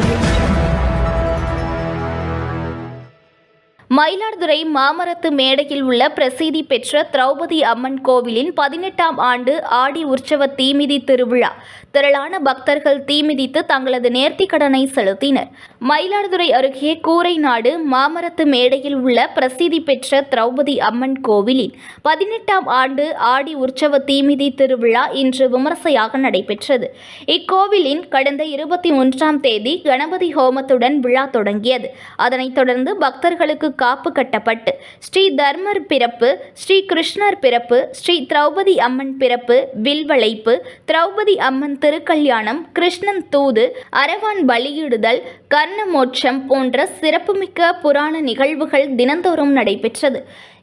audio. Mayiladuthurai மாமரத்து மேடையில் உள்ள பிரசித்தி பெற்ற திரௌபதி அம்மன் கோவிலின் பதினெட்டாம் ஆண்டு ஆடி உற்சவ தீமிதி திருவிழா. திரளான பக்தர்கள் தீமிதித்து தங்களது நேர்த்தி கடனை செலுத்தினர். மயிலாடுதுறை அருகே கூரைநாடு மாமரத்து மேடையில் உள்ள பிரசித்தி பெற்ற திரௌபதி அம்மன் கோவிலின் பதினெட்டாம் ஆண்டு ஆடி உற்சவ தீமிதி திருவிழா இன்று விமர்சையாக நடைபெற்றது. இக்கோவிலின் கடந்த இருபத்தி ஒன்றாம் தேதி கணபதி ஹோமத்துடன் விழா தொடங்கியது. அதனைத் தொடர்ந்து பக்தர்களுக்கு காப்பு கட்டப்பட்டு ஸ்ரீ தர்மர் பிறப்பு ஸ்ரீ கிருஷ்ணர் பிறப்பு ஸ்ரீ திரௌபதி அம்மன் பிறப்பு வில்வளைப்பு திரௌபதி அம்மன் திருக்கல்யாணம் கிருஷ்ணன் தூது அரவான் பலியிடுதல் கர்ணமோட்சம் போன்ற சிறப்புமிக்க புராண நிகழ்வுகள் தினந்தோறும் நடைபெற்றது.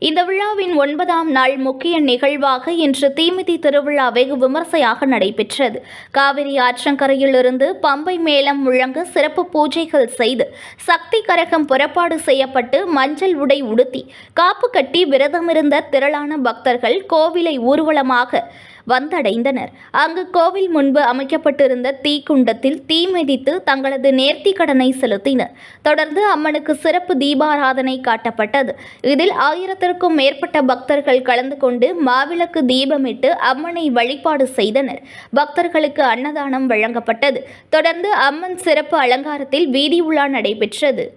இந்த விழாவின் ஒன்பதாம் நாள் முக்கிய நிகழ்வாக இன்று தீமிதி திருவிழா வெகு விமர்சையாக நடைபெற்றது. காவிரி ஆற்றங்கரையிலிருந்து பம்பை மேளம் முழங்க சிறப்பு பூஜைகள் செய்து சக்தி கரகம் புறப்பாடு செய்யப்பட்டு மஞ்சள் உடை உடுத்தி காப்பு கட்டி விரதமிருந்த திரளான பக்தர்கள் கோவிலை ஊர்வலமாக வந்தடைந்தனர். அங்கு கோவில் முன்பு அமைக்கப்பட்டிருந்த தீக்குண்டத்தில் தீ மிதித்து தங்களது நேர்த்தி கடனை செலுத்தினர். தொடர்ந்து அம்மனுக்கு சிறப்பு தீபாராதனை காட்டப்பட்டது. இதில் ஆயிரத்திற்கும் மேற்பட்ட பக்தர்கள் கலந்து கொண்டு மாவிளக்கு தீபமிட்டு அம்மனை வழிபாடு செய்தனர். பக்தர்களுக்கு அன்னதானம் வழங்கப்பட்டது. தொடர்ந்து அம்மன் சிறப்பு அலங்காரத்தில் வீதி உலா நடைபெற்றது.